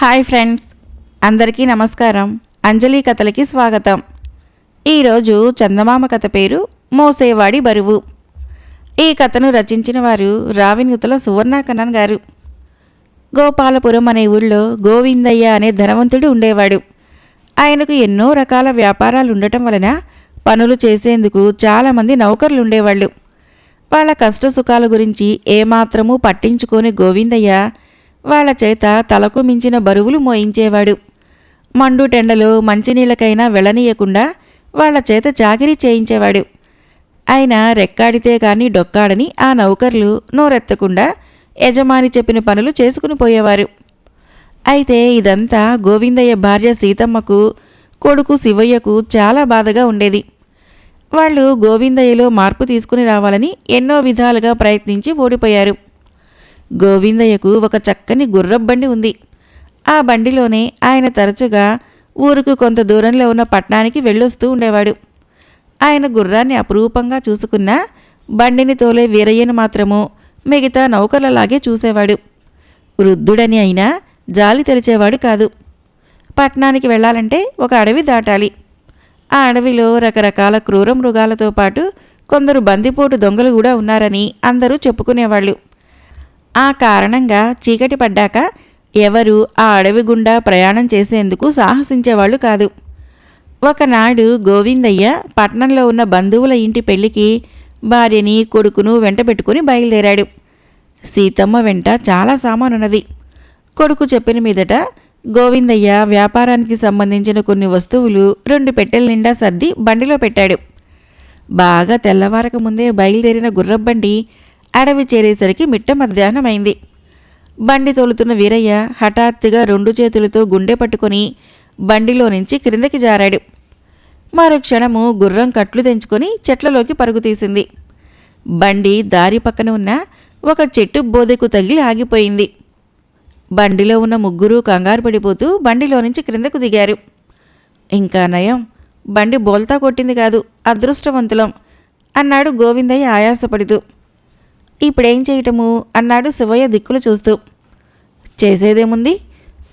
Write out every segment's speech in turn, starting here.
Hi friends అందరికీ నమస్కారం. అంజలి కథలకి స్వాగతం. ఈరోజు చందమామ కథ పేరు మోసేవాడి బరువు. ఈ కథను రచించిన వారు రావినుతుల సువర్ణాకన్నన్ గారు. గోపాలపురం అనే ఊళ్ళో గోవిందయ్య అనే ధనవంతుడు ఉండేవాడు. ఆయనకు ఎన్నో రకాల వ్యాపారాలు ఉండటం వలన పనులు చేసేందుకు చాలామంది నౌకర్లు ఉండేవాళ్ళు. వాళ్ళ కష్ట సుఖాల గురించి ఏమాత్రమూ పట్టించుకోని గోవిందయ్య వాళ్ళ చేత తలకు మించిన బరువులు మోయించేవాడు. మండు టెండలో మంచినీళ్ళకైనా వెళ్ళనీయకుండా వాళ్ళ చేత చాకిరీ చేయించేవాడు. ఆయన రెక్కాడితే కానీ డొక్కాడని ఆ నౌకర్లు నోరెత్తకుండా యజమాని చెప్పిన పనులు చేసుకుని పోయేవారు. అయితే ఇదంతా గోవిందయ్య భార్య సీతమ్మకు కొడుకు శివయ్యకు చాలా బాధగా ఉండేది. వాళ్ళు గోవిందయ్యలో మార్పు తీసుకుని రావాలని ఎన్నో విధాలుగా ప్రయత్నించి ఓడిపోయారు. గోవిందయ్యకు ఒక చక్కని గుర్రబండి ఉంది. ఆ బండిలోనే ఆయన తరచుగా ఊరుకు కొంత దూరంలో ఉన్న పట్టణానికి వెళ్ళొస్తూ ఉండేవాడు. ఆయన గుర్రాన్ని అపురూపంగా చూసుకున్న బండిని తోలే వీరయ్యను మాత్రము మిగతా నౌకర్లలాగే చూసేవాడు. వృద్ధుడని అయినా జాలి తెరిచేవాడు కాదు. పట్టణానికి వెళ్ళాలంటే ఒక అడవి దాటాలి. ఆ అడవిలో రకరకాల క్రూర మృగాలతో పాటు కొందరు బందిపోటు దొంగలు కూడా ఉన్నారని అందరూ చెప్పుకునేవాళ్ళు. ఆ కారణంగా చీకటి పడ్డాక ఎవరు ఆ అడవి గుండా ప్రయాణం చేసేందుకు సాహసించేవాళ్ళు కాదు. ఒకనాడు గోవిందయ్య పట్నంలో ఉన్న బంధువుల ఇంటి పెళ్ళికి భార్యని కొడుకును వెంట పెట్టుకుని బయలుదేరాడు. సీతమ్మ వెంట చాలా సామానున్నది. కొడుకు చెప్పిన మీదట గోవిందయ్య వ్యాపారానికి సంబంధించిన కొన్ని వస్తువులు రెండు పెట్టెల నిండా సర్ది బండిలో పెట్టాడు. బాగా తెల్లవారక ముందే బయలుదేరిన గుర్రబండి అడవి చేరేసరికి మిట్ట మధ్యాహ్నమైంది. బండి తోలుతున్న వీరయ్య హఠాత్తుగా రెండు చేతులతో గుండె పట్టుకొని బండిలో నుంచి క్రిందకి జారాడు. మరో క్షణము గుర్రం కట్లు తెంచుకొని చెట్లలోకి పరుగు తీసింది. బండి దారి పక్కన ఉన్న ఒక చెట్టు బోదెకు తగిలి ఆగిపోయింది. బండిలో ఉన్న ముగ్గురు కంగారు పడిపోతూ బండిలో నుంచి క్రిందకు దిగారు. ఇంకా నయం బండి బోల్తా కొట్టింది కాదు అదృష్టవంతులం అన్నాడు గోవిందయ్య ఆయాసపడుతూ. ఇప్పుడేం చేయటము? అన్నాడు శివయ్య దిక్కులు చూస్తూ. చేసేదేముంది?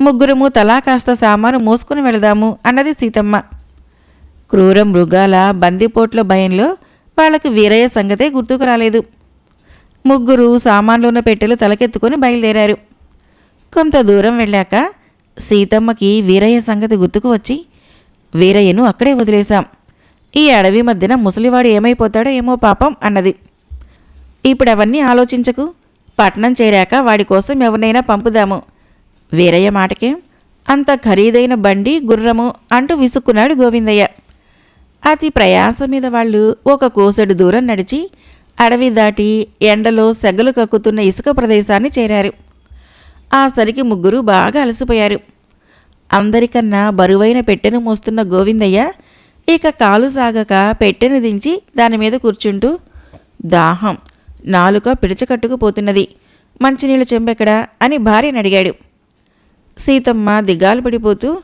ముగ్గురము తలా కాస్త సామాను మోసుకుని వెళదాము అన్నది సీతమ్మ. క్రూర మృగాల బందిపోట్ల భయంలో వాళ్ళకు వీరయ్య సంగతే గుర్తుకు రాలేదు. ముగ్గురు సామాన్లున్న పెట్టెలు తలకెత్తుకొని బయలుదేరారు. కొంత దూరం వెళ్ళాక సీతమ్మకి వీరయ్య సంగతి గుర్తుకు వచ్చి వీరయ్యను అక్కడే వదిలేశాం. ఈ అడవి మధ్యన ముసలివాడు ఏమైపోతాడో ఏమో పాపం అన్నది. ఇప్పుడు అవన్నీ ఆలోచించకు? పట్నం చేరాక వాడి కోసం ఎవరినైనా పంపుదాము. వీరయ్య మాటకే అంత ఖరీదైన బండి గుర్రము అంటూ విసుక్కున్నాడు గోవిందయ్య. అతి ప్రయాస మీద వాళ్ళు ఒక కోసెడు దూరం నడిచి అడవి దాటి ఎండలో సెగలు కక్కుతున్న ఇసుక ప్రదేశాన్ని చేరారు. ఆ సరికి ముగ్గురు బాగా అలసిపోయారు. అందరికన్నా బరువైన పెట్టెను మోస్తున్న గోవిందయ్య ఇక కాలు సాగక పెట్టెను దించి దాని మీద కూర్చుంటూ దాహం నాలుక పిడిచకట్టుకుపోతున్నది. మంచినీళ్ళు చెంబెక్కడా అని భార్యను అడిగాడు సీతమ్మ దిగాలు పడిపోతూ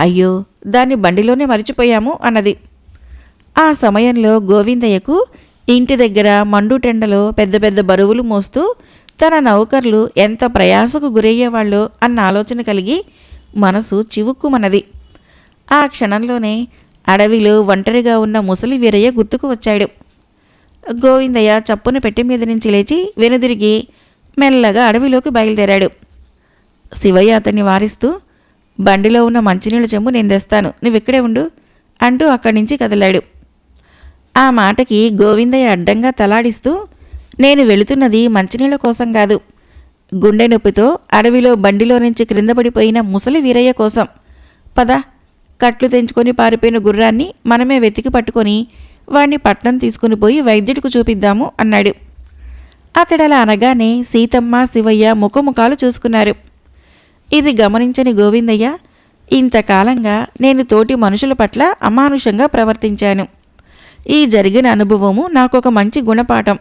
అయ్యో దాన్ని బండిలోనే మరిచిపోయాము అన్నది. ఆ సమయంలో గోవిందయ్యకు ఇంటి దగ్గర మండుటెండలో పెద్ద పెద్ద బరువులు మోస్తూ తన నౌకర్లు ఎంత ప్రయాసకు గురయ్యేవాళ్ళో అన్న ఆలోచన కలిగి మనసు చివుక్కుమన్నది. ఆ క్షణంలోనే అడవిలో ఒంటరిగా ఉన్న ముసలి వీరయ్య గుర్తుకు వచ్చాడు. గోవిందయ్య చప్పున పెట్టె మీద నుంచి లేచి వెనుదిరిగి మెల్లగా అడవిలోకి బయలుదేరాడు. శివయ్య అతన్ని వారిస్తూ బండిలో ఉన్న మంచినీళ్ళ చెంబు నేను తెస్తాను. నువ్విక్కడే ఉండు అంటూ అక్కడి నుంచి కదిలాడు. ఆ మాటకి గోవిందయ్య అడ్డంగా తలాడిస్తూ నేను వెళుతున్నది మంచినీళ్ళ కోసం కాదు. గుండె నొప్పితో అడవిలో బండిలో నుంచి క్రింద పడిపోయిన ముసలి వీరయ్య కోసం. పద కట్లు తెంచుకొని పారిపోయిన గుర్రాన్ని మనమే వెతికి పట్టుకొని వాణ్ణి పట్నం తీసుకుని పోయి వైద్యుడికి చూపిద్దాము అన్నాడు. అతడలా అనగానే సీతమ్మ శివయ్య ముఖముఖాలు చూసుకున్నారు. ఇది గమనించని గోవిందయ్య ఇంతకాలంగా నేను తోటి మనుషుల పట్ల అమానుషంగా ప్రవర్తించాను. ఈ జరిగిన అనుభవము నాకొక మంచి గుణపాఠం.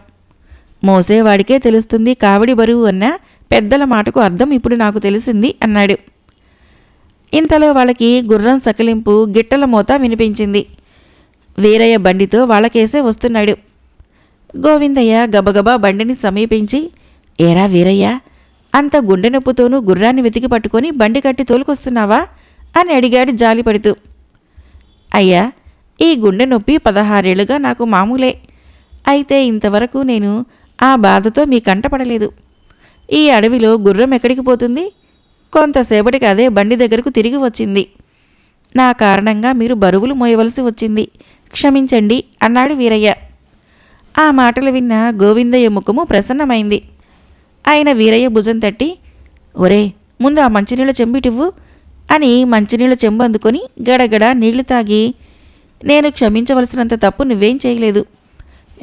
మోసేవాడికే తెలుస్తుంది కావిడి బరువు అన్న పెద్దల మాటకు అర్థం ఇప్పుడు నాకు తెలిసింది అన్నాడు. ఇంతలో వాళ్ళకి గుర్రం సకిలింపు గిట్టల మోత వినిపించింది. వీరయ్య బండితో వాళ్ళకేసే వస్తున్నాడు. గోవిందయ్య గబగబా బండిని సమీపించి ఏరా వీరయ్య అంత గుండె నొప్పుతోనూ గుర్రాన్ని వెతికి పట్టుకొని బండి కట్టి తోలుకొస్తున్నావా? అని అడిగాడు జాలిపడుతూ. అయ్యా ఈ గుండె నొప్పి పదహారేళ్ళుగా నాకు మామూలే. అయితే ఇంతవరకు నేను ఆ బాధతో మీ కంటపడలేదు ఈ అడవిలో గుర్రం ఎక్కడికి పోతుంది? కొంతసేపటికి అదే బండి దగ్గరకు తిరిగి వచ్చింది. నా కారణంగా మీరు బరువులు మోయవలసి వచ్చింది. క్షమించండి అన్నాడు వీరయ్య. ఆ మాటలు విన్న గోవిందయ్య ముఖము ప్రసన్నమైంది. ఆయన వీరయ్య భుజం తట్టి ఒరే ముందు ఆ మంచినీళ్ళ చెంబిటివ్వు అని మంచినీళ్ళ చెంబు అందుకొని గడగడ నీళ్ళు తాగి నేను క్షమించవలసినంత తప్పు నువ్వేం చేయలేదు.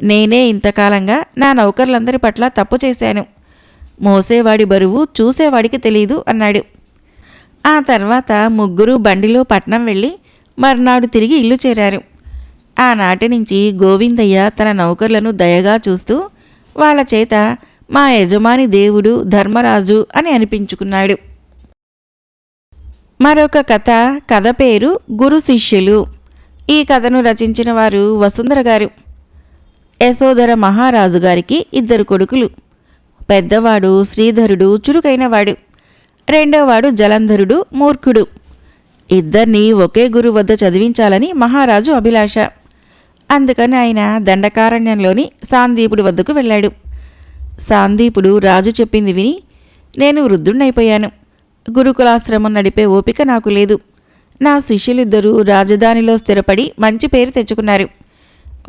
నేనే ఇంతకాలంగా నా నౌకర్లందరి పట్ల తప్పు చేశాను. మోసేవాడి బరువు చూసేవాడికి తెలీదు అన్నాడు. ఆ తర్వాత ముగ్గురు బండిలో పట్నం వెళ్ళి మర్నాడు తిరిగి ఇల్లు చేరారు. ఆనాటి నుంచి గోవిందయ్య తన నౌకర్లను దయగా చూస్తూ వాళ్ళ చేత మా యజమాని దేవుడు ధర్మరాజు అని అనిపించుకున్నాడు. మరొక కథ కథ పేరు గురు శిష్యులు. ఈ కథను రచించిన వారు వసుంధర గారు. యశోధర మహారాజు గారికి ఇద్దరు కొడుకులు. పెద్దవాడు శ్రీధరుడు చురుకైనవాడు రెండోవాడు జలంధరుడు మూర్ఖుడు. ఇద్దరినీ ఒకే గురువు వద్ద చదివించాలని మహారాజు అభిలాష. అందుకని ఆయన దండకారణ్యంలోని సాందీపుడి వద్దకు వెళ్ళాడు. సాందీపుడు రాజు చెప్పింది విని నేను వృద్ధుణ్ణైపోయాను. గురుకులాశ్రమం నడిపే ఓపిక నాకు లేదు. నా శిష్యులిద్దరూ రాజధానిలో స్థిరపడి మంచి పేరు తెచ్చుకున్నారు.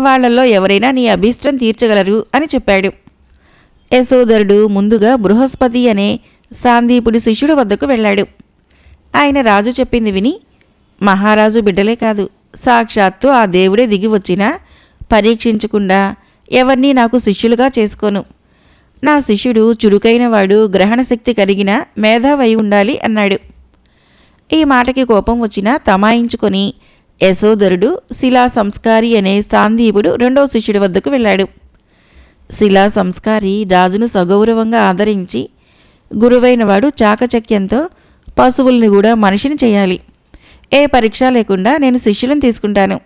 వాళ్ళల్లో ఎవరైనా నీ అభీష్టం తీర్చగలరు అని చెప్పాడు. యశోదరుడు ముందుగా బృహస్పతి అనే సాందీపుడి శిష్యుడి వద్దకు వెళ్ళాడు. ఆయన రాజు చెప్పింది విని మహారాజు బిడ్డలే కాదు. సాక్షాత్తు ఆ దేవుడే దిగి వచ్చినా పరీక్షించకుండా ఎవరిని నాకు శిష్యులుగా చేసుకోను. నా శిష్యుడు చురుకైనవాడు గ్రహణశక్తి కలిగిన మేధావై ఉండాలి అన్నాడు. ఈ మాటకి కోపం వచ్చినా తమాయించుకొని యశోదరుడు శిలా సంస్కారి అనే సాందీపుడు రెండో శిష్యుడి వద్దకు వెళ్ళాడు. శిలా సంస్కారి రాజును సగౌరవంగా ఆదరించి గురువైనవాడు చాకచక్యంతో పశువుల్ని కూడా మనిషిని చేయాలి. ఏ పరీక్ష లేకుండా నేను శిష్యులను తీసుకుంటాను.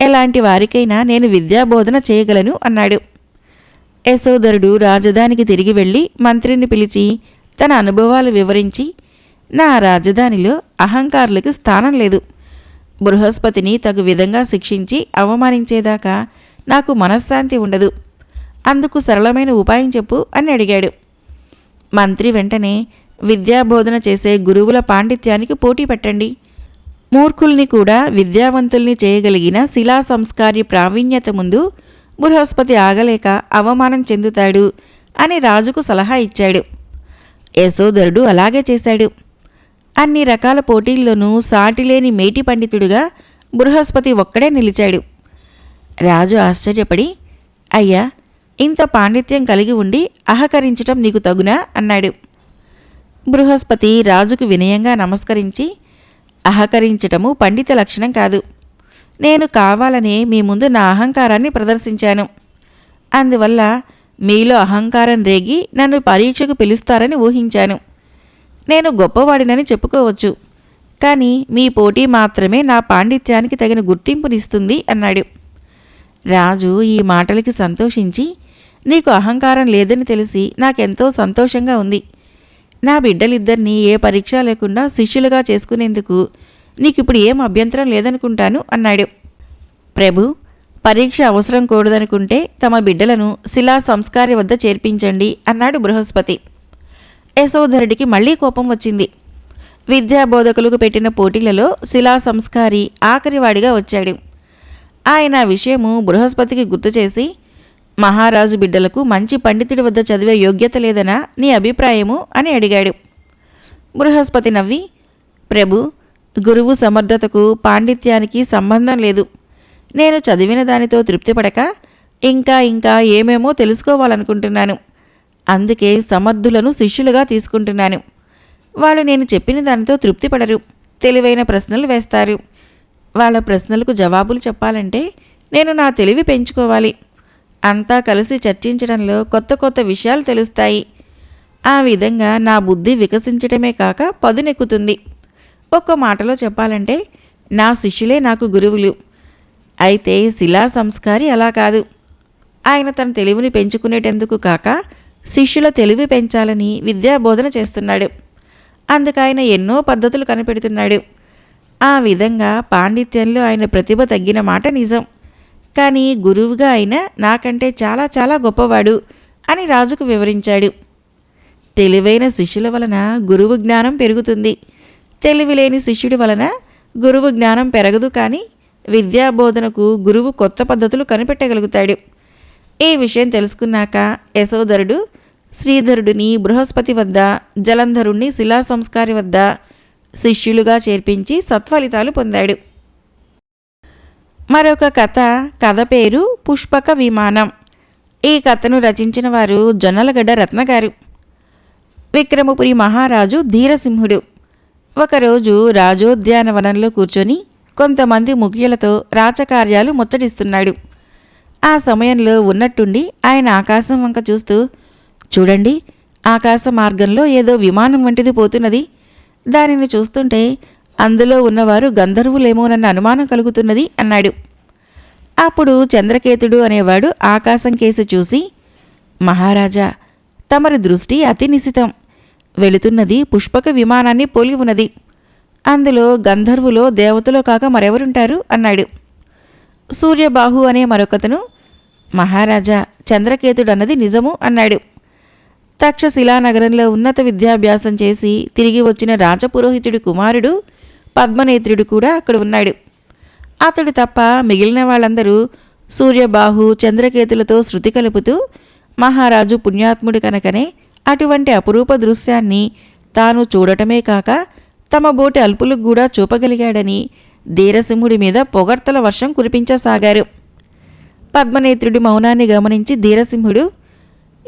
ఎలాంటి వారికైనా నేను విద్యాబోధన చేయగలను అన్నాడు. యశోదరుడు రాజధానికి తిరిగి వెళ్ళి మంత్రిని పిలిచి తన అనుభవాలు వివరించి నా రాజధానిలో అహంకారులకు స్థానం లేదు. బృహస్పతిని తగు విధంగా శిక్షించి అవమానించేదాకా నాకు మనశ్శాంతి ఉండదు. అందుకు సరళమైన ఉపాయం చెప్పు అని అడిగాడు. మంత్రి వెంటనే విద్యాబోధన చేసే గురువుల పాండిత్యానికి పోటీ పెట్టండి. మూర్ఖుల్ని కూడా విద్యావంతుల్ని చేయగలిగిన శిలా సంస్కార్య ప్రావీణ్యత ముందు బృహస్పతి ఆగలేక అవమానం చెందుతాడు అని రాజుకు సలహా ఇచ్చాడు. యశోదరుడు అలాగే చేశాడు. అన్ని రకాల పోటీల్లోనూ సాటిలేని మేటి పండితుడుగా బృహస్పతి ఒక్కడే నిలిచాడు. రాజు ఆశ్చర్యపడి అయ్యా ఇంత పాండిత్యం కలిగి ఉండి అహకరించటం నీకు తగునా? అన్నాడు. బృహస్పతి రాజుకు వినయంగా నమస్కరించి అహకరించటము పండిత లక్షణం కాదు. నేను కావాలనే మీ ముందు నా అహంకారాన్ని ప్రదర్శించాను. అందువల్ల మీలో అహంకారం రేగి నన్ను పరీక్షకు పిలుస్తారని ఊహించాను. నేను గొప్పవాడినని చెప్పుకోవచ్చు. కానీ మీ పోటీ మాత్రమే నా పాండిత్యానికి తగిన గుర్తింపునిస్తుంది అన్నాడు. రాజు ఈ మాటలకి సంతోషించి నీకు అహంకారం లేదని తెలిసి నాకెంతో సంతోషంగా ఉంది. నా బిడ్డలిద్దరినీ ఏ పరీక్ష లేకుండా శిష్యులుగా చేసుకునేందుకు నీకిప్పుడు ఏం అభ్యంతరం లేదనుకుంటాను అన్నాడు. ప్రభు పరీక్ష అవసరం కూడదనుకుంటే తమ బిడ్డలను శిలా సంస్కారి వద్ద చేర్పించండి అన్నాడు బృహస్పతి. యశోధరుడికి మళ్ళీ కోపం వచ్చింది. విద్యాబోధకులకు పెట్టిన పోటీలలో శిలా సంస్కారి ఆఖరివాడిగా వచ్చాడు. ఆయన విషయము బృహస్పతికి గుర్తు చేసి మహారాజు బిడ్డలకు మంచి పండితుడి వద్ద చదివే యోగ్యత లేదనా నీ అభిప్రాయము? అని అడిగాడు. బృహస్పతి నవ్వి ప్రభు గురువు సమర్థతకు పాండిత్యానికి సంబంధం లేదు. నేను చదివిన దానితో తృప్తిపడక ఇంకా ఇంకా ఏమేమో తెలుసుకోవాలనుకుంటున్నాను. అందుకే సమర్థులను శిష్యులుగా తీసుకుంటున్నాను. వాళ్ళు నేను చెప్పిన దానితో తృప్తిపడరు. తెలివైన ప్రశ్నలు వేస్తారు. వాళ్ళ ప్రశ్నలకు జవాబులు చెప్పాలంటే నేను నా తెలివి పెంచుకోవాలి. అంతా కలిసి చర్చించడంలో కొత్త కొత్త విషయాలు తెలుస్తాయి. ఆ విధంగా నా బుద్ధి వికసించడమే కాక పదునెక్కుతుంది. ఒక్క మాటలో చెప్పాలంటే నా శిష్యులే నాకు గురువులు. అయితే శిలా సంస్కారి అలా కాదు. ఆయన తన తెలివిని పెంచుకునేటందుకు కాక శిష్యుల తెలివి పెంచాలని విద్యాబోధన చేస్తున్నాడు. అందుకు ఆయన ఎన్నో పద్ధతులు కనిపెడుతున్నాడు. ఆ విధంగా పాండిత్యంలో ఆయన ప్రతిభ తగ్గిన మాట నిజం. కానీ గురువుగా ఆయన నాకంటే చాలా చాలా గొప్పవాడు అని రాజుకు వివరించాడు. తెలివైన శిష్యుల వలన గురువు జ్ఞానం పెరుగుతుంది. తెలివిలేని శిష్యుడి వలన గురువు జ్ఞానం పెరగదు కానీ విద్యాబోధనకు గురువు కొత్త పద్ధతులు కనిపెట్టగలుగుతాడు. ఈ విషయం తెలుసుకున్నాక యశోధరుడు శ్రీధరుడిని బృహస్పతి వద్ద జలంధరుణ్ణి శిలా సంస్కారి వద్ద శిష్యులుగా చేర్పించి సత్ఫలితాలు పొందాడు. మరొక కథ కథ పేరు పుష్పక విమానం. ఈ కథను రచించిన వారు జొన్నలగడ్డ రత్నగారు. విక్రమపురి మహారాజు ధీరసింహుడు. ఒకరోజు రాజోద్యానవనంలో కూర్చొని కొంతమంది ముఖ్యులతో రాచకార్యాలు ముచ్చటిస్తున్నాడు. ఆ సమయంలో ఉన్నట్టుండి ఆయన ఆకాశం వంక చూస్తూ చూడండి ఆకాశ మార్గంలో ఏదో విమానం వంటిది పోతున్నది. దానిని చూస్తుంటే అందులో ఉన్నవారు గంధర్వులేమోనన్న అనుమానం కలుగుతున్నది అన్నాడు. అప్పుడు చంద్రకేతుడు అనేవాడు ఆకాశం కేసి చూసి మహారాజా తమరి దృష్టి అతి నిశితం. వెళుతున్నది పుష్పక విమానాన్ని పోలి ఉన్నది. అందులో గంధర్వులో దేవతలో కాక మరెవరుంటారు? అన్నాడు. సూర్యబాహు అనే మరొకతను మహారాజా చంద్రకేతుడు అన్నది నిజము అన్నాడు. తక్షశిలా నగరంలో ఉన్నత విద్యాభ్యాసం చేసి తిరిగి వచ్చిన రాజపురోహితుడి కుమారుడు పద్మనేత్రుడు కూడా అక్కడ ఉన్నాడు. అతడు తప్ప మిగిలిన వాళ్ళందరూ సూర్యబాహు చంద్రకేతులతో శృతి కలుపుతూ మహారాజు పుణ్యాత్ముడు కనుకనే అటువంటి అపురూప దృశ్యాన్ని తాను చూడటమే కాక తమ బోటి అల్పులకు కూడా చూపగలిగాడని ధీరసింహుడి మీద పొగడ్తల వర్షం కురిపించసాగారు. పద్మనేత్రుడి మౌనాన్ని గమనించి ధీరసింహుడు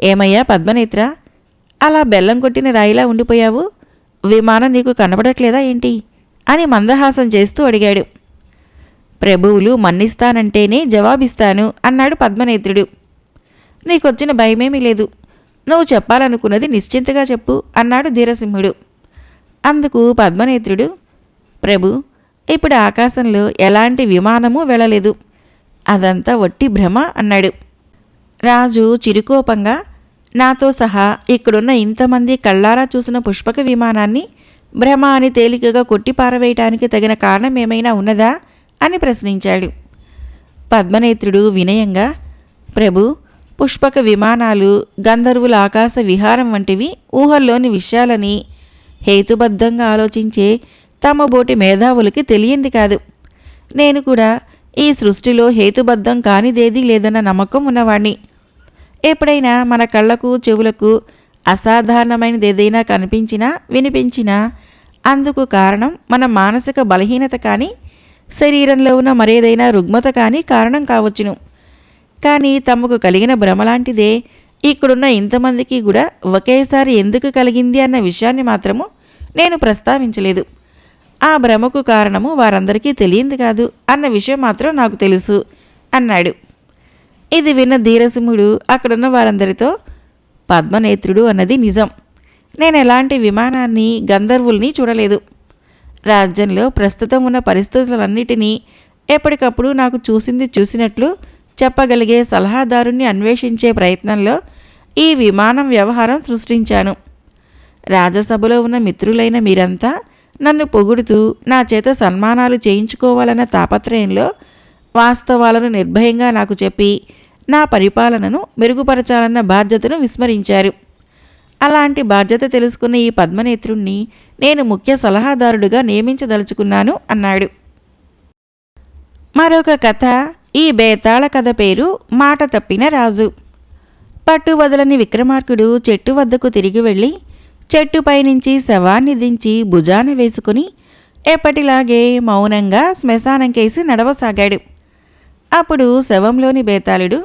ఏమయ్యా పద్మనేత్ర అలా బెల్లం కొట్టిన రాయిలా ఉండిపోయావు? విమానం నీకు కనబడట్లేదా ఏంటి? అని మందహాసం చేస్తూ అడిగాడు. ప్రభువులు మన్నిస్తానంటేనే జవాబిస్తాను అన్నాడు పద్మనేత్రుడు. నీకొచ్చిన భయమేమీ లేదు. నువ్వు చెప్పాలనుకున్నది నిశ్చింతగా చెప్పు అన్నాడు ధీరసింహుడు. అందుకు పద్మనేత్రుడు ప్రభు ఇప్పుడు ఆకాశంలో ఎలాంటి విమానము వెళ్ళలేదు. అదంతా వట్టి భ్రమ అన్నాడు. రాజు చిరుకోపంగా నాతో సహా ఇక్కడున్న ఇంతమంది కళ్ళారా చూసిన పుష్పక విమానాన్ని భ్రమ అని తేలికగా కొట్టి పారవేయటానికి తగిన కారణం ఏమైనా ఉన్నదా? అని ప్రశ్నించాడు. పద్మనేత్రుడు వినయంగా ప్రభు పుష్పక విమానాలు గంధర్వుల ఆకాశ విహారం వంటివి ఊహల్లోని విషయాలని హేతుబద్ధంగా ఆలోచించే తమ బోటి మేధావులకి తెలియంది కాదు. నేను కూడా ఈ సృష్టిలో హేతుబద్ధం కానిదేదీ లేదన్న నమ్మకం ఉన్నవాణ్ణి. ఎప్పుడైనా మన కళ్ళకు చెవులకు అసాధారణమైనది ఏదైనా కనిపించినా వినిపించినా అందుకు కారణం మన మానసిక బలహీనత కానీ శరీరంలో ఉన్న మరేదైనా రుగ్మత కానీ కారణం కావచ్చును. కానీ తమకు కలిగిన భ్రమ లాంటిదే ఇక్కడున్న ఇంతమందికి కూడా ఒకేసారి ఎందుకు కలిగింది అన్న విషయాన్ని మాత్రము నేను ప్రస్తావించలేదు. ఆ భ్రమకు కారణము వారందరికీ తెలియంది కాదు అన్న విషయం మాత్రం నాకు తెలుసు అన్నాడు. ఇది విన్న ధీరసింహుడు అక్కడున్న వారందరితో పద్మనేత్రుడు అన్నది నిజం. నేను ఎలాంటి విమానాన్ని గంధర్వుల్ని చూడలేదు. రాజ్యంలో ప్రస్తుతం ఉన్న పరిస్థితులన్నిటినీ ఎప్పటికప్పుడు నాకు చూసింది చూసినట్లు చెప్పగలిగే సలహాదారుణ్ణి అన్వేషించే ప్రయత్నంలో ఈ విమానం వ్యవహారం సృష్టించాను. రాజసభలో ఉన్న మిత్రులైన మీరంతా నన్ను పొగుడుతూ నా చేత సన్మానాలు చేయించుకోవాలన్న తాపత్రయంలో వాస్తవాలను నిర్భయంగా నాకు చెప్పి నా పరిపాలనను మెరుగుపరచాలన్న బాధ్యతను విస్మరించారు. అలాంటి బాధ్యత తెలుసుకున్న ఈ పద్మనేత్రుణ్ణి నేను ముఖ్య సలహాదారుడుగా నియమించదలుచుకున్నాను అన్నాడు. మరొక కథ ఈ బేతాళ కథ పేరు మాట తప్పిన రాజు. పట్టు వదలని విక్రమార్కుడు చెట్టు వద్దకు తిరిగి వెళ్ళి చెట్టుపై నుంచి శవాన్ని దించి భుజాన వేసుకుని ఎప్పటిలాగే మౌనంగా శ్మశానంకేసి నడవసాగాడు. అప్పుడు శవంలోని బేతాళుడు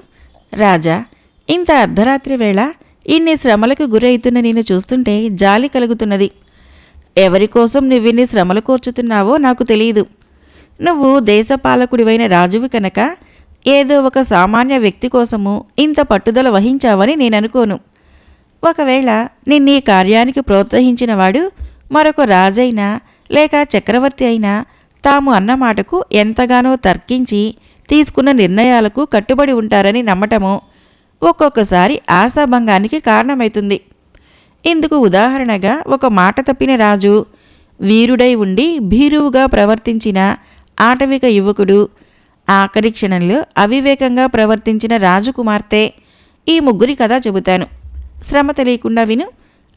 రాజా ఇంత అర్ధరాత్రి వేళ ఇన్ని శ్రమలకు గురైతున్న నేను చూస్తుంటే జాలి కలుగుతున్నది. ఎవరి కోసం నువ్విన్ని శ్రమలు కోర్చుతున్నావో నాకు తెలియదు నువ్వు దేశపాలకుడివైన రాజువి కనుక ఏదో ఒక సామాన్య వ్యక్తి కోసము ఇంత పట్టుదల వహించావని నేను అనుకోను ఒకవేళ ఈ కార్యానికి ప్రోత్సహించినవాడు మరొక రాజైనా లేక చక్రవర్తి అయినా తాము అన్న మాటకు ఎంతగానో తర్కించి తీసుకున్న నిర్ణయాలకు కట్టుబడి ఉంటారని నమ్మటము ఒక్కొక్కసారి ఆశాభంగానికి కారణమవుతుంది ఇందుకు ఉదాహరణగా ఒక మాట తప్పిన రాజు వీరుడై ఉండి భీరువుగా ప్రవర్తించిన ఆటవిక యువకుడు ఆఖరి క్షణంలో అవివేకంగా ప్రవర్తించిన రాజకుమార్తె ఈ ముగ్గురి కథ చెబుతాను. శ్రమ తెలియకుండా విను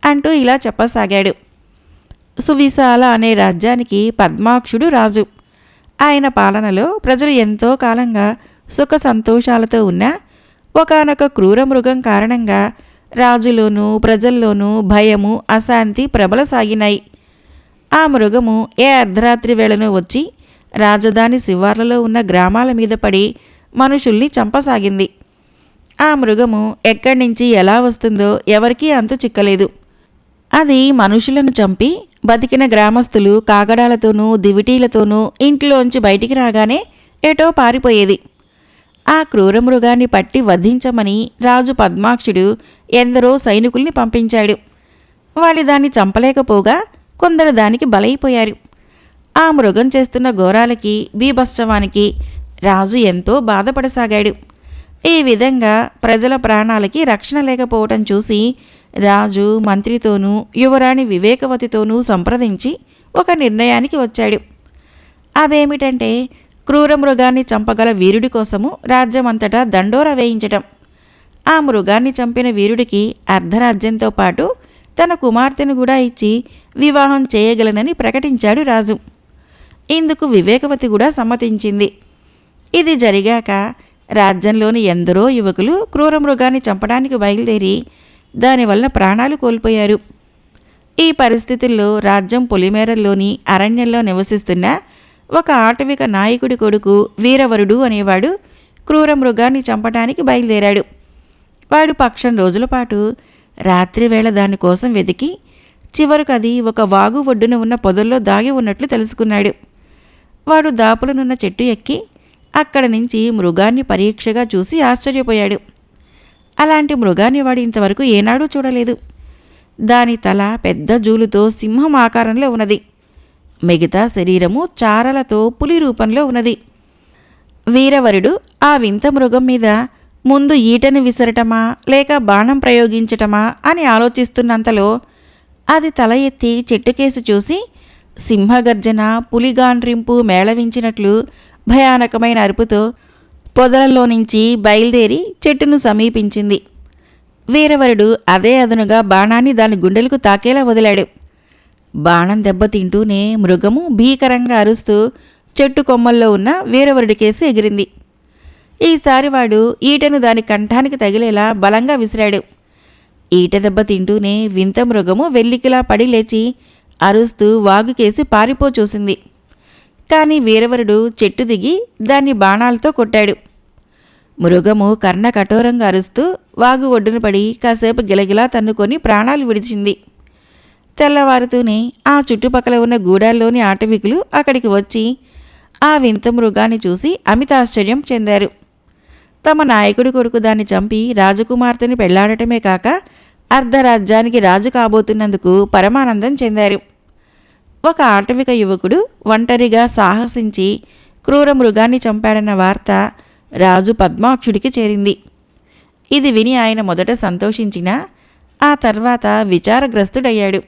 అంటూ ఇలా చెప్పసాగాడు. సువిశాల అనే రాజ్యానికి పద్మాక్షుడు రాజు. ఆయన పాలనలో ప్రజలు ఎంతో కాలంగా సుఖ సంతోషాలతో ఉన్న ఒకనొక క్రూర మృగం కారణంగా రాజులోనూ ప్రజల్లోనూ భయము అశాంతి ప్రబలసాగినాయి. ఆ మృగము ఏ అర్ధరాత్రి వేళను వచ్చి రాజధాని శివార్లలో ఉన్న గ్రామాల మీద పడి మనుషుల్ని చంపసాగింది. ఆ మృగము ఎక్కడి నుంచి ఎలా వస్తుందో ఎవరికీ అంతు చిక్కలేదు. అది మనుషులను చంపి బతికిన గ్రామస్తులు కాగడాలతోనూ దివిటీలతోనూ ఇంట్లోంచి బయటికి రాగానే ఎటో పారిపోయేది. ఆ క్రూర మృగాన్ని పట్టి వధించమని రాజు పద్మాక్షుడు ఎందరో సైనికుల్ని పంపించాడు. వాళ్ళు దాన్ని చంపలేకపోగా కొందరు దానికి బలైపోయారు. ఆ మృగం చేస్తున్న ఘోరాలకి బీభత్సవానికి రాజు ఎంతో బాధపడసాగాడు. ఈ విధంగా ప్రజల ప్రాణాలకి రక్షణ లేకపోవటం చూసి రాజు మంత్రితోనూ యువరాణి వివేకవతితోనూ సంప్రదించి ఒక నిర్ణయానికి వచ్చాడు. అదేమిటంటే క్రూర మృగాన్ని చంపగల వీరుడి కోసము రాజ్యమంతటా దండోర వేయించటం. ఆ మృగాన్ని చంపిన వీరుడికి అర్ధరాజ్యంతో పాటు తన కుమార్తెను కూడా ఇచ్చి వివాహం చేయగలనని ప్రకటించాడు రాజు. ఇందుకు వివేకవతి కూడా సమ్మతించింది. ఇది జరిగాక రాజ్యంలోని ఎందరో యువకులు క్రూర మృగాన్ని చంపడానికి బయలుదేరి దానివల్ల ప్రాణాలు కోల్పోయారు. ఈ పరిస్థితుల్లో రాజ్యం పొలిమేరల్లోని అరణ్యంలో నివసిస్తున్న ఒక ఆటవిక నాయకుడి కొడుకు వీరవరుడు అనేవాడు క్రూర మృగాన్ని చంపటానికి బయలుదేరాడు. వాడు పక్షం రోజుల పాటు రాత్రివేళ దానికోసం వెతికి చివరకు అది ఒక వాగు ఒడ్డున ఉన్న పొదల్లో దాగి ఉన్నట్లు తెలుసుకున్నాడు. వాడు దాపులనున్న చెట్టు ఎక్కి అక్కడ నుంచి మృగాన్ని పరీక్షగా చూసి ఆశ్చర్యపోయాడు. అలాంటి మృగాన్ని వాడు ఇంతవరకు ఏనాడూ చూడలేదు. దాని తల పెద్ద జూలుతో సింహం ఆకారంలో ఉన్నది. మిగతా శరీరము చారలతో పులి రూపంలో ఉన్నది. వీరవరుడు ఆ వింత మృగం మీద ముందు ఈటను విసరటమా లేక బాణం ప్రయోగించటమా అని ఆలోచిస్తున్నంతలో అది తల ఎత్తి చెట్టుకేసి చూసి సింహగర్జన పులిగాండ్రింపు మేళవించినట్లు భయానకమైన అరుపుతో పొదలలో నుంచి బయలుదేరి చెట్టును సమీపించింది. వీరవరుడు అదే అదునుగా బాణాన్ని దాని గుండెలకు తాకేలా వదిలాడు. బాణం దెబ్బతింటూనే మృగము భీకరంగా అరుస్తూ చెట్టు కొమ్మల్లో ఉన్న వీరవరుడికేసి ఎగిరింది. ఈసారి వాడు ఈటను దాని కంఠానికి తగిలేలా బలంగా విసిరాడు. ఈట దెబ్బ తింటూనే వింత మృగము వెల్లికిలా పడి లేచి అరుస్తూ వాగుకేసి పారిపో చూసింది. కానీ వీరవరుడు చెట్టు దిగి దాన్ని బాణాలతో కొట్టాడు. మృగము కర్ణ కఠోరంగా అరుస్తూ వాగు ఒడ్డున పడి కాసేపు గిలగిలా తన్నుకొని ప్రాణాలు విడిచింది. తెల్లవారుతూనే ఆ చుట్టుపక్కల ఉన్న గూడాల్లోని ఆటవికులు అక్కడికి వచ్చి ఆ వింత మృగాన్ని చూసి అమిత ఆశ్చర్యం చెందారు. తమ నాయకుడి కొడుకు దాన్ని చంపి రాజకుమార్తెని పెళ్ళాడటమే కాక అర్ధరాజ్యానికి రాజు కాబోతున్నందుకు పరమానందం చెందారు. ఒక ఆటవిక యువకుడు ఒంటరిగా సాహసించి క్రూర మృగాన్ని చంపాడన్న వార్త రాజు పద్మాక్షుడికి చేరింది. ఇది విని ఆయన మొదట సంతోషించినా ఆ తర్వాత విచారగ్రస్తుడయ్యాడు.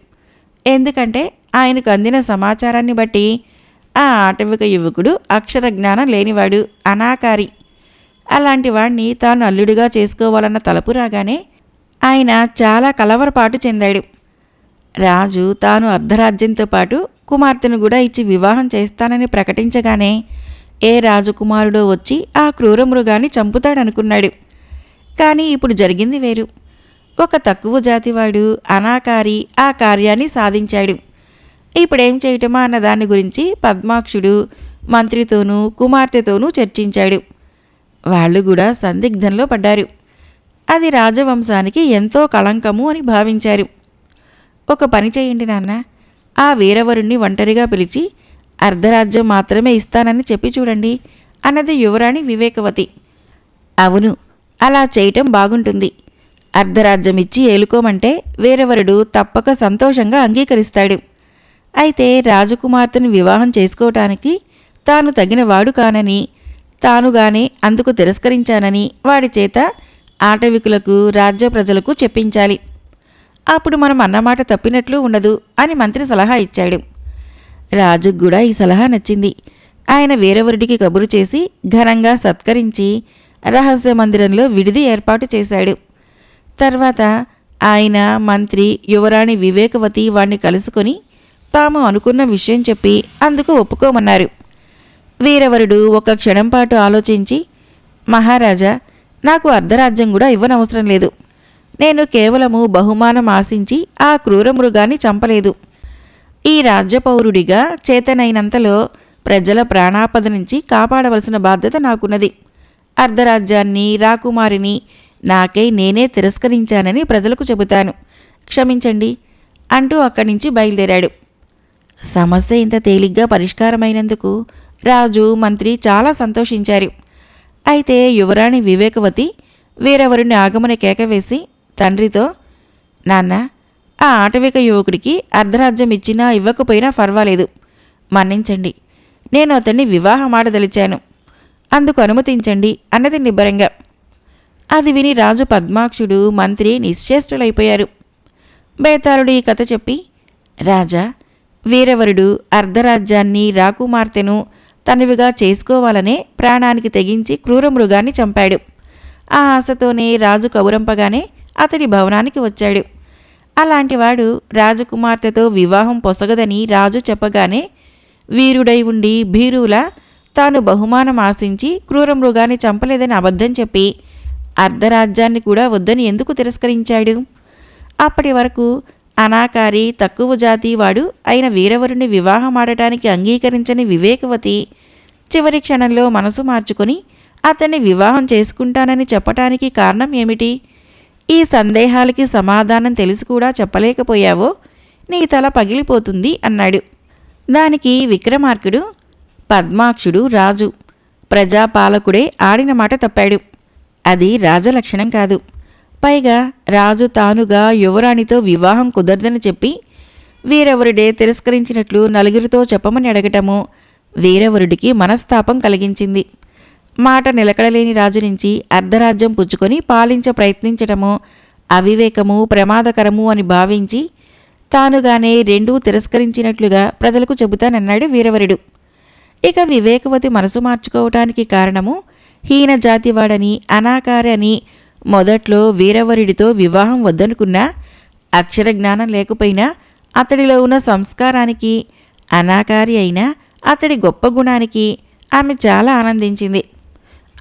ఎందుకంటే ఆయనకు అందిన సమాచారాన్ని బట్టి ఆ ఆటవిక యువకుడు అక్షర జ్ఞానం లేనివాడు అనాకారి. అలాంటి వాణ్ణి తాను అల్లుడిగా చేసుకోవాలన్న తలపు రాగానే ఆయన చాలా కలవరపాటు చెందాడు. రాజు తాను అర్ధరాజ్యంతో పాటు కుమార్తెను కూడా ఇచ్చి వివాహం చేస్తానని ప్రకటించగానే ఏ రాజకుమారుడో వచ్చి ఆ క్రూర మృగాన్ని చంపుతాడనుకున్నాడు. కానీ ఇప్పుడు జరిగింది వేరు. ఒక తక్కువ జాతివాడు అనాకారి ఆ కార్యాన్ని సాధించాడు. ఇప్పుడేం చేయటమా అన్న దాని గురించి పద్మాక్షుడు మంత్రితోనూ కుమార్తెతోనూ చర్చించాడు. వాళ్ళు కూడా సందిగ్ధంలో పడ్డారు. అది రాజవంశానికి ఎంతో కళంకము అని భావించారు. ఒక పని చేయండి నాన్న. ఆ వీరవరుణ్ణి ఒంటరిగా పిలిచి అర్ధరాజ్యం మాత్రమే ఇస్తానని చెప్పి చూడండి అన్నది యువరాణి వివేకవతి. అవును అలా చేయటం బాగుంటుంది. అర్ధరాజ్యం ఇచ్చి ఏలుకోమంటే వేరెవరుడు తప్పక సంతోషంగా అంగీకరిస్తాడు. అయితే రాజకుమార్తెను వివాహం చేసుకోవటానికి తాను తగిన వాడు కానని తానుగానే అందుకు తిరస్కరించానని వాడి చేత ఆటవికులకు రాజ్య ప్రజలకు చెప్పించాలి. అప్పుడు మనం అన్నమాట తప్పినట్లు ఉండదు అని మంత్రి సలహా ఇచ్చాడు. రాజుకు కూడా ఈ సలహా నచ్చింది. ఆయన వేరెవరుడికి కబురు చేసి ఘనంగా సత్కరించి రహస్య మందిరంలో విడిది ఏర్పాటు చేశాడు. తర్వాత ఆయన మంత్రి యువరాణి వివేకవతి వాణ్ణి కలుసుకొని తాము అనుకున్న విషయం చెప్పి అందుకు ఒప్పుకోమన్నారు. వీరవరుడు ఒక క్షణం పాటు ఆలోచించి మహారాజా నాకు అర్ధరాజ్యం కూడా ఇవ్వనవసరం లేదు. నేను కేవలము బహుమానం ఆశించి ఆ క్రూర మృగాన్ని చంపలేదు. ఈ రాజ్యపౌరుడిగా చేతనైనంతలో ప్రజల ప్రాణాపద నుంచి కాపాడవలసిన బాధ్యత నాకున్నది. అర్ధరాజ్యాన్ని రాకుమారిని నాకై నేనే తిరస్కరించానని ప్రజలకు చెబుతాను. క్షమించండి అంటూ అక్కడి నుంచి బయలుదేరాడు. సమస్య ఇంత తేలిగ్గా పరిష్కారమైనందుకు రాజు మంత్రి చాలా సంతోషించారు. అయితే యువరాణి వివేకవతి వేరెవరిని ఆగమన కేకవేసి తండ్రితో నాన్న ఆ ఆటవిక యువకుడికి అర్ధరాజ్యం ఇచ్చినా ఇవ్వకపోయినా పర్వాలేదు మన్నించండి. నేను అతన్ని వివాహమాడదలిచాను అందుకు అనుమతించండి అన్నది నిబ్బరంగా. అది విని రాజు పద్మాక్షుడు మంత్రి నిశ్చేష్టులైపోయారు. బేతాళుడు ఈ కథ చెప్పి రాజా వీరవరుడు అర్ధరాజ్యాన్ని రాకుమార్తెను తనవిగా చేసుకోవాలనే ప్రాణానికి తెగించి క్రూర మృగాన్ని చంపాడు. ఆ ఆశతోనే రాజు కబురంపగానే అతడి భవనానికి వచ్చాడు. అలాంటివాడు రాజకుమార్తెతో వివాహం పొసగదని రాజు చెప్పగానే వీరుడై ఉండి భీరులా తాను బహుమానం ఆశించి క్రూర మృగాన్ని చంపలేదని అబద్ధం చెప్పి అర్ధరాజ్యాన్ని కూడా వద్దని ఎందుకు తిరస్కరించాడు? అప్పటి వరకు అనాకారి తక్కువ జాతి వాడు అయిన వీరవరుణ్ణి వివాహమాడటానికి అంగీకరించని వివేకవతి చివరి క్షణంలో మనసు మార్చుకొని అతన్ని వివాహం చేసుకుంటానని చెప్పటానికి కారణం ఏమిటి? ఈ సందేహాలకి సమాధానం తెలిసి కూడా చెప్పలేకపోయావో నీ తల పగిలిపోతుంది అన్నాడు. దానికి విక్రమార్కుడు పద్మాక్షుడు రాజు ప్రజాపాలకుడే ఆడిన మాట తప్పాడు. అది రాజలక్షణం కాదు. పైగా రాజు తానుగా యువరాణితో వివాహం కుదరదని చెప్పి వీరెవరుడే తిరస్కరించినట్లు నలుగురితో చెప్పమని అడగటము వీరెవరుడికి మనస్తాపం కలిగించింది. మాట నిలకడలేని రాజు నుంచి అర్ధరాజ్యం పుచ్చుకొని పాలించ ప్రయత్నించటము అవివేకము ప్రమాదకరము అని భావించి తానుగానే రెండూ తిరస్కరించినట్లుగా ప్రజలకు చెబుతానన్నాడు వీరవరుడు. ఇక వివేకవతి మనసు మార్చుకోవటానికి కారణము హీన జాతివాడని అనాకారి అని మొదట్లో వీరవరుడితో వివాహం వద్దనుకున్నా అక్షర జ్ఞానం లేకపోయినా అతడిలో ఉన్న సంస్కారానికి అనాకారి అయినా అతడి గొప్ప గుణానికి ఆమె చాలా ఆనందించింది.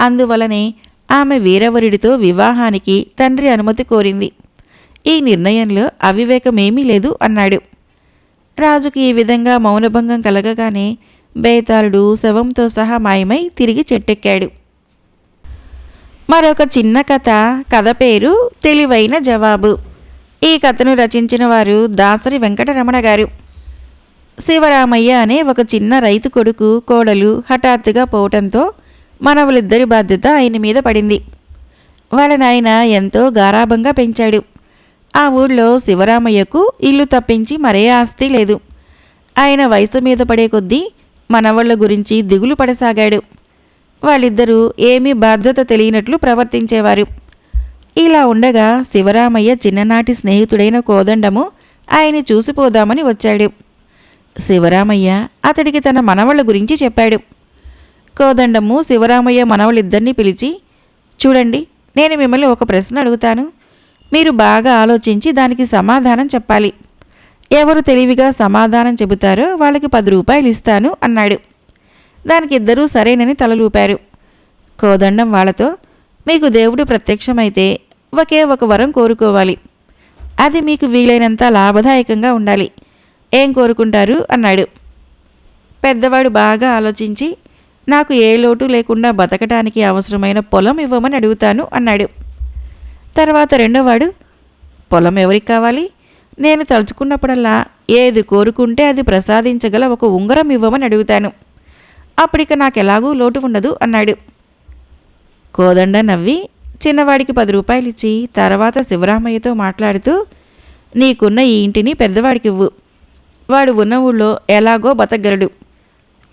అందువలనే ఆమె వీరవరుడితో వివాహానికి తండ్రి అనుమతి కోరింది. ఈ నిర్ణయంలో అవివేకమేమీ లేదు అన్నాడు. రాజుకి ఈ విధంగా మౌనభంగం కలగగానే బేతాళుడు శవంతో సహా మాయమై తిరిగి చెట్టెక్కాడు. మరొక చిన్న కథ కథ పేరు తెలివైన జవాబు. ఈ కథను రచించిన వారు దాసరి వెంకటరమణ గారు. శివరామయ్య అనే ఒక చిన్న రైతు కొడుకు కోడలు హఠాత్తుగా పోవటంతో మనవలిద్దరి బాధ్యత ఆయన మీద పడింది. వాళ్ళ నాయన ఎంతో గారాభంగా పెంచాడు. ఆ ఊళ్ళో శివరామయ్యకు ఇల్లు తప్పించి మరే ఆస్తి లేదు. ఆయన వయసు మీద పడే కొద్దీ మనవళ్ళ గురించి దిగులు పడసాగాడు. వాళ్ళిద్దరూ ఏమీ బాధ్యత తెలియనట్లు ప్రవర్తించేవారు. ఇలా ఉండగా శివరామయ్య చిన్ననాటి స్నేహితుడైన కోదండము ఆయన్ని చూసిపోదామని వచ్చాడు. శివరామయ్య అతడికి తన మనవళ్ళ గురించి చెప్పాడు. కోదండము శివరామయ్య మనవలిద్దరినీ పిలిచి చూడండి నేను మిమ్మల్ని ఒక ప్రశ్న అడుగుతాను. మీరు బాగా ఆలోచించి దానికి సమాధానం చెప్పాలి. ఎవరు తెలివిగా సమాధానం చెబుతారో వాళ్ళకి పది రూపాయలు ఇస్తాను అన్నాడు. దానికి ఇద్దరూ సరేనని తలలూపారు. కోదండం వాళ్ళతో మీకు దేవుడు ప్రత్యక్షమైతే ఒకే ఒక వరం కోరుకోవాలి. అది మీకు వీలైనంత లాభదాయకంగా ఉండాలి. ఏం కోరుకుంటారు? అన్నాడు. పెద్దవాడు బాగా ఆలోచించి నాకు ఏ లోటు లేకుండా బతకడానికి అవసరమైన పొలం ఇవ్వమని అడుగుతాను అన్నాడు. తర్వాత రెండోవాడు పొలం ఎవరికి కావాలి? నేను తలుచుకున్నప్పుడల్లా ఏది కోరుకుంటే అది ప్రసాదించగల ఒక ఉంగరం ఇవ్వమని అడుగుతాను. అప్పటిక నాకెలాగూ లోటు ఉండదు అన్నాడు. కోదండ నవ్వి చిన్నవాడికి పది రూపాయలు ఇచ్చి తర్వాత శివరామయ్యతో మాట్లాడుతూ నీకున్న ఈ ఇంటిని పెద్దవాడికి ఇవ్వు వాడు ఉన్న ఊళ్ళో ఎలాగో బతకగలడు.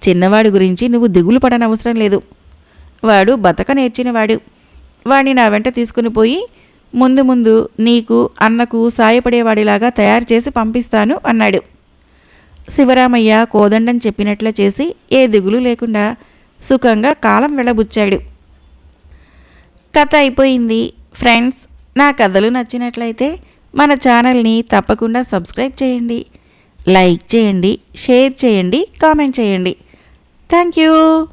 చిన్నవాడి గురించి నువ్వు దిగులు పడనవసరం లేదు. వాడు బతక నేర్చినవాడు. వాడిని నా వెంట తీసుకుని పోయి ముందు ముందు నీకు అన్నకు సాయపడేవాడిలాగా తయారు చేసి పంపిస్తాను అన్నాడు. శివరామయ్య కోదండం చెప్పినట్లు చేసి ఏ దిగులు లేకుండా సుఖంగా కాలం వెళ్ళబుచ్చాడు కథ అయిపోయింది. ఫ్రెండ్స్ నా కథలు నచ్చినట్లయితే మన ఛానల్ని తప్పకుండా సబ్స్క్రైబ్ చేయండి. లైక్ చేయండి షేర్ చేయండి కామెంట్ చేయండి. Thank you.